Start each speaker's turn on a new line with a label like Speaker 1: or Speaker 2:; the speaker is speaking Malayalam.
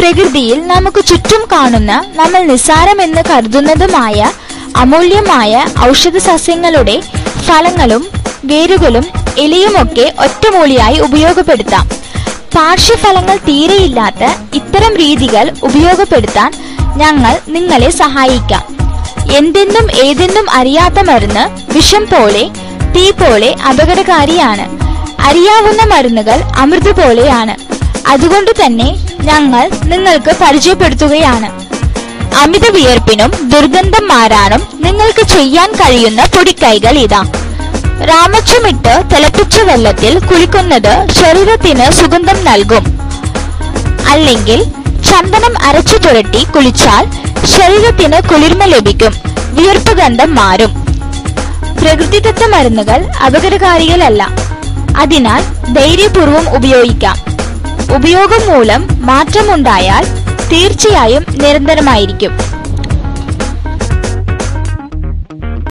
Speaker 1: പ്രകൃതിയിൽ നമുക്ക് ചുറ്റും കാണുന്ന നമ്മൾ നിസ്സാരമെന്ന് കരുതുന്നതുമായ അമൂല്യമായ ഔഷധ സസ്യങ്ങളുടെ ഫലങ്ങളും വേരുകളും ഇലയുമൊക്കെ ഒറ്റമൂലിയായി ഉപയോഗപ്പെടുത്താം. പാർശ്വഫലങ്ങൾ തീരെയില്ലാത്ത ഇത്തരം രീതികൾ ഉപയോഗപ്പെടുത്താൻ ഞങ്ങൾ നിങ്ങളെ സഹായിക്കാം. എന്തെന്നും ഏതെന്നും അറിയാത്ത മരുന്ന് വിഷം പോലെ തീ പോലെ അപകടകാരിയാണ്. അറിയാവുന്ന മരുന്നുകൾ അമൃത് പോലെയാണ്. അതുകൊണ്ട് തന്നെ ഞങ്ങൾ നിങ്ങൾക്ക് പരിചയപ്പെടുത്തുകയാണ്. അമിത വിയർപ്പിനും ദുർഗന്ധം മാറാനും നിങ്ങൾക്ക് ചെയ്യാൻ കഴിയുന്ന പൊടിക്കൈകൾ ഇതാ. രാമച്ചമിട്ട് തിളപ്പിച്ച വെള്ളത്തിൽ കുളിക്കുന്നത് ശരീരത്തിന് സുഗന്ധം നൽകും. അല്ലെങ്കിൽ ചന്ദനം അരച്ചു പുരട്ടി കുളിച്ചാൽ ശരീരത്തിന് കുളിർമ ലഭിക്കും വിയർപ്പ് ഗന്ധം മാറും. പ്രകൃതിദത്ത മരുന്നുകൾ അപകടകാരികളല്ല. അതിനാൽ ധൈര്യപൂർവം ഉപയോഗിക്കാം. ഉപയോഗം മൂലം മാറ്റമുണ്ടായാൽ തീർച്ചയായും നിരന്തരമായിരിക്കും.